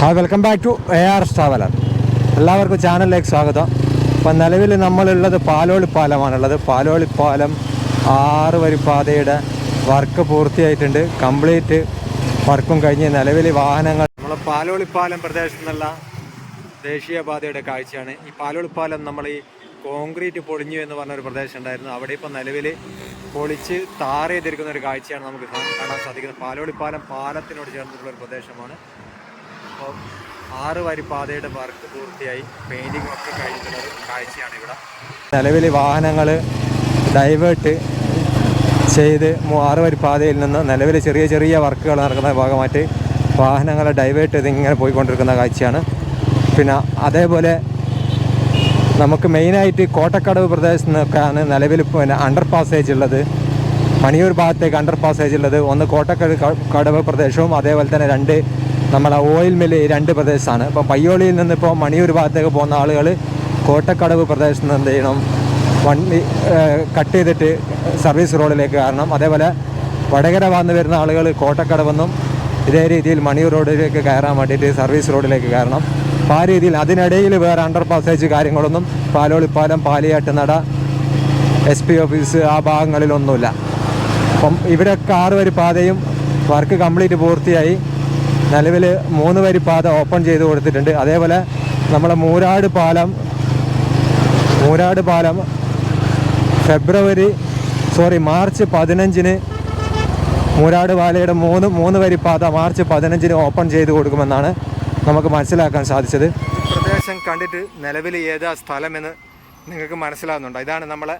Hi welcome back to A R traveller എല്ലാവർക്കും ചാനലിലേക്ക് സ്വാഗതം. ഇപ്പം നിലവിൽ നമ്മളുള്ളത് പാലോളി പാലമാണുള്ളത്. പാലോളി പാലം ആറ് വരി പാതയുടെ വർക്ക് പൂർത്തിയായിട്ടുണ്ട്. കംപ്ലീറ്റ് വർക്കും കഴിഞ്ഞ് നിലവിൽ വാഹനങ്ങൾ നമ്മൾ പാലോളി പാലം പ്രദേശത്തു നിന്നുള്ള ദേശീയപാതയുടെ കാഴ്ചയാണ്. ഈ പാലോളി പാലം നമ്മൾ ഈ കോൺക്രീറ്റ് പൊളിഞ്ഞു എന്ന് പറഞ്ഞൊരു പ്രദേശം ഉണ്ടായിരുന്നു. അവിടെ ഇപ്പോൾ നിലവിൽ പൊളിച്ച് താറ ചെയ്തിരിക്കുന്ന ഒരു കാഴ്ചയാണ് നമുക്ക് കാണാൻ സാധിക്കുന്നത്. പാലോളി പാലം പാലത്തിനോട് ചേർന്നിട്ടുള്ള ഒരു പ്രദേശമാണ്. ആറ് വരി പാതയുടെ വർക്ക് പൂർത്തിയായി. പെയിന്റിംഗ് ഒക്കെ കഴിഞ്ഞിട്ടുള്ള കാഴ്ചയാണ് ഇവിടെ. നിലവിൽ വാഹനങ്ങൾ ഡൈവേർട്ട് ചെയ്ത് ആറ് വരി പാതയിൽ നിന്ന് നിലവിൽ ചെറിയ ചെറിയ വർക്കുകൾ നടക്കുന്ന ഭാഗമായിട്ട് വാഹനങ്ങളെ ഡൈവേർട്ട് ചെയ്ത് ഇങ്ങനെ പോയിക്കൊണ്ടിരിക്കുന്ന കാഴ്ചയാണ്. പിന്നെ അതേപോലെ നമുക്ക് മെയിനായിട്ട് കോട്ടക്കടവ് പ്രദേശത്ത് നിന്നൊക്കെയാണ് നിലവിൽ പിന്നെ അണ്ടർ പാസേജ് ഉള്ളത്. മണിയൂർ ഭാഗത്തേക്ക് അണ്ടർ പാസേജ് ഉള്ളത്. ഒന്ന് കോട്ടക്കടവ് കടവ് പ്രദേശവും അതേപോലെ തന്നെ രണ്ട് നമ്മളെ ഓയിൽ മില്ല് രണ്ട് പ്രദേശമാണ് ഇപ്പോൾ പയ്യോളിയിൽ നിന്ന് ഇപ്പോൾ മണിയൂർ ഭാഗത്തേക്ക് പോകുന്ന ആളുകൾ കോട്ടക്കടവ് പ്രദേശത്ത് നിന്ന് എന്ത് ചെയ്യണം? വണ്ടി കട്ട് ചെയ്തിട്ട് സർവീസ് റോഡിലേക്ക് കയറണം. അതേപോലെ വടകര വന്ന് വരുന്ന ആളുകൾ കോട്ടക്കടവെന്നും ഇതേ രീതിയിൽ മണിയൂർ റോഡിലേക്ക് കയറാൻ വേണ്ടിയിട്ട് സർവീസ് റോഡിലേക്ക് കയറണം. അപ്പോൾ ആ രീതിയിൽ അതിനിടയിൽ വേറെ അണ്ടർ പാസേജ് കാര്യങ്ങളൊന്നും പാലോളിപ്പാലം പാലിയാട്ട് നട എസ് പി ഓഫീസ് ആ ഭാഗങ്ങളിലൊന്നുമില്ല. അപ്പം ഇവിടെ ആറ് വരി പാതയും വർക്ക് കംപ്ലീറ്റ് പൂർത്തിയായി. നിലവിൽ മൂന്ന് വരി പാത ഓപ്പൺ ചെയ്ത് കൊടുത്തിട്ടുണ്ട്. അതേപോലെ നമ്മളെ മൂരാട് പാലം മൂരാട് പാലം ഫെബ്രുവരി സോറി മാർച്ച് പതിനഞ്ചിന് മൂരാട് പാലയുടെ മൂന്ന് മൂന്ന് വരി പാത മാർച്ച് പതിനഞ്ചിന് ഓപ്പൺ ചെയ്ത് കൊടുക്കുമെന്നാണ് നമുക്ക് മനസ്സിലാക്കാൻ സാധിച്ചത്. പ്രദേശം കണ്ടിട്ട് നിലവിൽ ഏതാ സ്ഥലമെന്ന് നിങ്ങൾക്ക് മനസ്സിലാകുന്നുണ്ടോ ഇതാണ് നമ്മളെ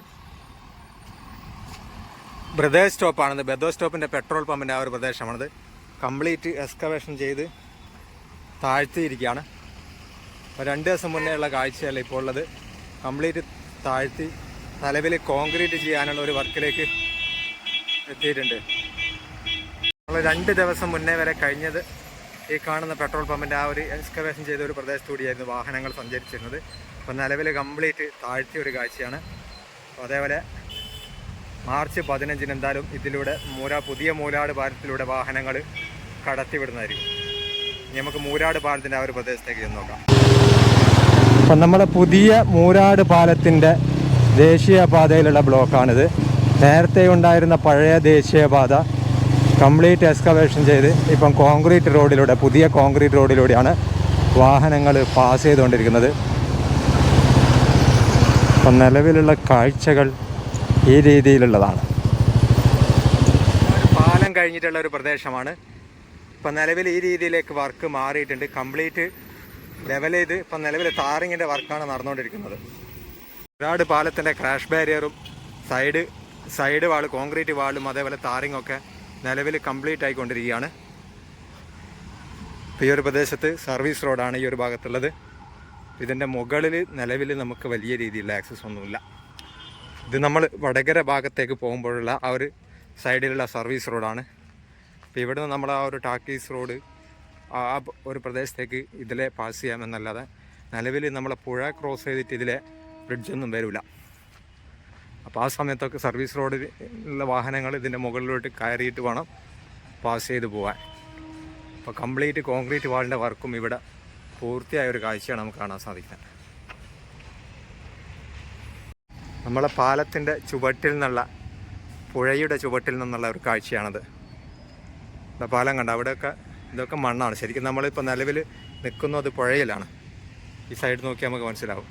ബ്രദേഴ്സ് സ്റ്റോപ്പാണിത് ബെദോ സ്റ്റോപ്പിന്റെ പെട്രോൾ പമ്പിന്റെ ആ ഒരു പ്രദേശമാണിത്. കംപ്ലീറ്റ് എക്സ്കവേഷൻ ചെയ്ത് താഴ്ത്തിയിരിക്കുകയാണ്. അപ്പോൾ രണ്ട് ദിവസം മുന്നേ ഉള്ള കാഴ്ചയല്ല ഇപ്പോൾ ഉള്ളത്. കംപ്ലീറ്റ് താഴ്ത്തി നിലവിൽ കോൺക്രീറ്റ് ചെയ്യാനുള്ള ഒരു വർക്കിലേക്ക് എത്തിയിട്ടുണ്ട്. നമ്മൾ രണ്ട് ദിവസം മുന്നേ വരെ കഴിഞ്ഞത് ഈ കാണുന്ന പെട്രോൾ പമ്പിന്റെ ആ ഒരു എക്സ്കവേഷൻ ചെയ്ത ഒരു പ്രദേശത്തുകൂടിയായിരുന്നു വാഹനങ്ങൾ സഞ്ചരിച്ചിരുന്നത്. അപ്പോൾ നിലവിൽ കംപ്ലീറ്റ് താഴ്ത്തിയ ഒരു കാഴ്ചയാണ്. അപ്പോൾ അതേപോലെ മാർച്ച് പതിനഞ്ചിന് എന്തായാലും ഇതിലൂടെ മൂരാ പുതിയ മൂലാട് ഭാരത്തിലൂടെ വാഹനങ്ങൾ കടത്തിവിടുന്നതായിരിക്കും. ഇനി നമുക്ക് മൂരാട് പാലത്തിന്റെ ആ ഒരു പ്രദേശത്തേക്ക് ചെന്ന് നോക്കാം. അപ്പം നമ്മുടെ പുതിയ മൂരാട് പാലത്തിന്റെ ദേശീയപാതയിലുള്ള ബ്ലോക്കാണിത്. നേരത്തെ ഉണ്ടായിരുന്ന പഴയ ദേശീയപാത കംപ്ലീറ്റ് എക്സ്കവേഷൻ ചെയ്ത് ഇപ്പം കോൺക്രീറ്റ് റോഡിലൂടെ പുതിയ കോൺക്രീറ്റ് റോഡിലൂടെയാണ് വാഹനങ്ങൾ പാസ് ചെയ്തുകൊണ്ടിരിക്കുന്നത്. അപ്പം നിലവിലുള്ള കാഴ്ചകൾ ഈ രീതിയിലുള്ളതാണ്. പാലം കഴിഞ്ഞിട്ടുള്ള ഒരു പ്രദേശമാണ്. ഇപ്പം നിലവിൽ ഈ രീതിയിലേക്ക് വർക്ക് മാറിയിട്ടുണ്ട്. കംപ്ലീറ്റ് ലെവൽ ചെയ്ത് ഇപ്പം നിലവിൽ താറിങ്ങിന്റെ വർക്കാണ് നടന്നുകൊണ്ടിരിക്കുന്നത്. ഒരുപാട് പാലത്തിന്റെ ക്രാഷ് ബാരിയറും സൈഡ് സൈഡ് വാൾ കോൺക്രീറ്റ് വാളും അതേപോലെ താറിങ്ങും ഒക്കെ നിലവിൽ കംപ്ലീറ്റ് ആയിക്കൊണ്ടിരിക്കുകയാണ്. ഈ ഒരു പ്രദേശത്ത് സർവീസ് റോഡാണ് ഈ ഒരു ഭാഗത്തുള്ളത്. ഇതിന്റെ മുകളിൽ നിലവിൽ നമുക്ക് വലിയ രീതിയിലുള്ള ആക്സസ് ഒന്നുമില്ല. ഇത് നമ്മൾ വടകര ഭാഗത്തേക്ക് പോകുമ്പോഴുള്ള ആ ഒരു സൈഡിലുള്ള സർവീസ് റോഡാണ്. അപ്പോൾ ഇവിടെ നിന്ന് നമ്മൾ ആ ഒരു ടാക്കീസ് റോഡ് ആ ഒരു പ്രദേശത്തേക്ക് ഇതിലെ പാസ് ചെയ്യാമെന്നല്ലാതെ നിലവിൽ നമ്മളെ പുഴ ക്രോസ് ചെയ്തിട്ട് ഇതിലെ ബ്രിഡ്ജൊന്നും വരില്ല അപ്പോൾ ആ സമയത്തൊക്കെ സർവീസ് റോഡിൽ ഉള്ള വാഹനങ്ങൾ ഇതിന്റെ മുകളിലോട്ട് കയറിയിട്ട് വേണം പാസ് ചെയ്ത് പോകാൻ അപ്പോൾ കംപ്ലീറ്റ് കോൺക്രീറ്റ് വാളിന്റെ വർക്കും ഇവിടെ പൂർത്തിയായ ഒരു കാഴ്ചയാണ് നമുക്ക് കാണാൻ സാധിക്കുന്നത്. നമ്മളെ പാലത്തിന്റെ ചുവട്ടിൽ നിന്നുള്ള പുഴയുടെ ചുവട്ടിൽ നിന്നുള്ള ഒരു കാഴ്ചയാണത്. പാലം കണ്ട അവിടെയൊക്കെ ഇതൊക്കെ മണ്ണാണ്. ശരിക്കും നമ്മളിപ്പോൾ നിലവിൽ നിൽക്കുന്നത് പുഴയിലാണ്. ഈ സൈഡ് നോക്കിയാൽ നമുക്ക് മനസ്സിലാവും.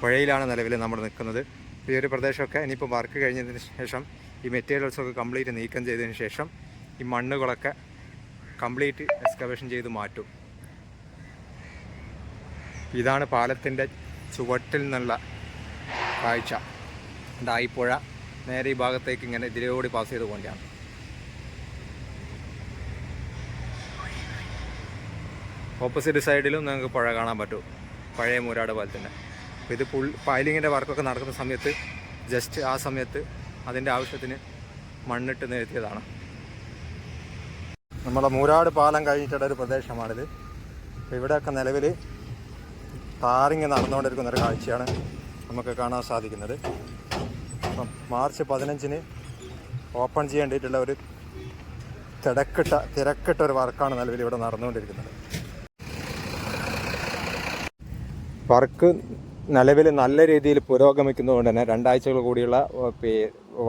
പുഴയിലാണ് നിലവിൽ നമ്മൾ നിൽക്കുന്നത്. ഈ ഒരു പ്രദേശമൊക്കെ ഇനിയിപ്പോൾ വർക്ക് കഴിഞ്ഞതിന് ശേഷം ഈ മെറ്റീരിയൽസൊക്കെ കംപ്ലീറ്റ് നീക്കം ചെയ്തതിന് ശേഷം ഈ മണ്ണുകളൊക്കെ കംപ്ലീറ്റ് എക്സ്കവേഷൻ ചെയ്ത് മാറ്റും. ഇതാണ് പാലത്തിന്റെ ചുവട്ടിൽ നിന്നുള്ള കാഴ്ച. ഡായിപ്പുഴ നേരെ ഈ ഭാഗത്തേക്ക് ഇങ്ങനെ ഇതിലൂടെ പാസ് ചെയ്ത് പോകേണ്ടതാണ് ഓപ്പോസിറ്റ് സൈഡിലും നിങ്ങൾക്ക് പുഴ കാണാൻ പറ്റും. പഴയ മൂരാട് പാലത്തിന്റെ അപ്പോൾ ഇത് ഫുൾ പൈലിങ്ങിന്റെ വർക്കൊക്കെ നടക്കുന്ന സമയത്ത് ജസ്റ്റ് ആ സമയത്ത് അതിന്റെ ആവശ്യത്തിന് മണ്ണിട്ട് നിരത്തിയതാണ്. നമ്മുടെ മൂരാട് പാലം കഴിഞ്ഞിട്ടുള്ള ഒരു പ്രദേശമാണിത്. ഇവിടെയൊക്കെ നിലവിൽ ടാറിങ് നടന്നുകൊണ്ടിരിക്കുന്ന ഒരു കാഴ്ചയാണ് നമുക്ക് കാണാൻ സാധിക്കുന്നത്. അപ്പം മാർച്ച് പതിനഞ്ചിന് ഓപ്പൺ ചെയ്യേണ്ടിയിട്ടുള്ള ഒരു തിരക്കിട്ട തിരക്കിട്ട ഒരു വർക്കാണ് നിലവിൽ ഇവിടെ നടന്നുകൊണ്ടിരിക്കുന്നത്. വർക്ക് നിലവിൽ നല്ല രീതിയിൽ പുരോഗമിക്കുന്നതുകൊണ്ട് തന്നെ രണ്ടാഴ്ചകൾ കൂടിയുള്ള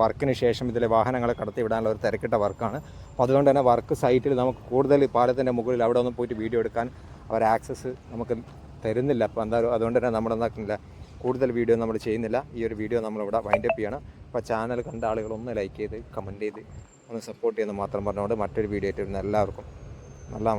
വർക്കിന് ശേഷം ഇതിലെ വാഹനങ്ങളെ കടത്തിവിടാനുള്ള ഒരു തിരക്കിട്ട വർക്കാണ്. അപ്പോൾ അതുകൊണ്ട് തന്നെ വർക്ക് സൈറ്റിൽ നമുക്ക് കൂടുതൽ പാലത്തിന്റെ മുകളിൽ അവിടെ ഒന്നും പോയിട്ട് വീഡിയോ എടുക്കാൻ അവർ ആക്സസ് നമുക്ക് തരുന്നില്ല. അപ്പോൾ എന്തായാലും അതുകൊണ്ട് തന്നെ നമ്മൾ കൂടുതൽ വീഡിയോ നമ്മൾ ചെയ്യുന്നില്ല. ഈ ഒരു വീഡിയോ നമ്മളിവിടെ വൈൻഡപ്പ് ചെയ്യണം. അപ്പോൾ ചാനൽ കണ്ട ആളുകൾ ഒന്ന് ലൈക്ക് ചെയ്ത് കമന്റ് ചെയ്ത് ഒന്ന് സപ്പോർട്ട് ചെയ്യുന്നത് മാത്രം പറഞ്ഞുകൊണ്ട് മറ്റൊരു വീഡിയോ ആയിട്ട് വരുന്ന എല്ലാവർക്കും നല്ല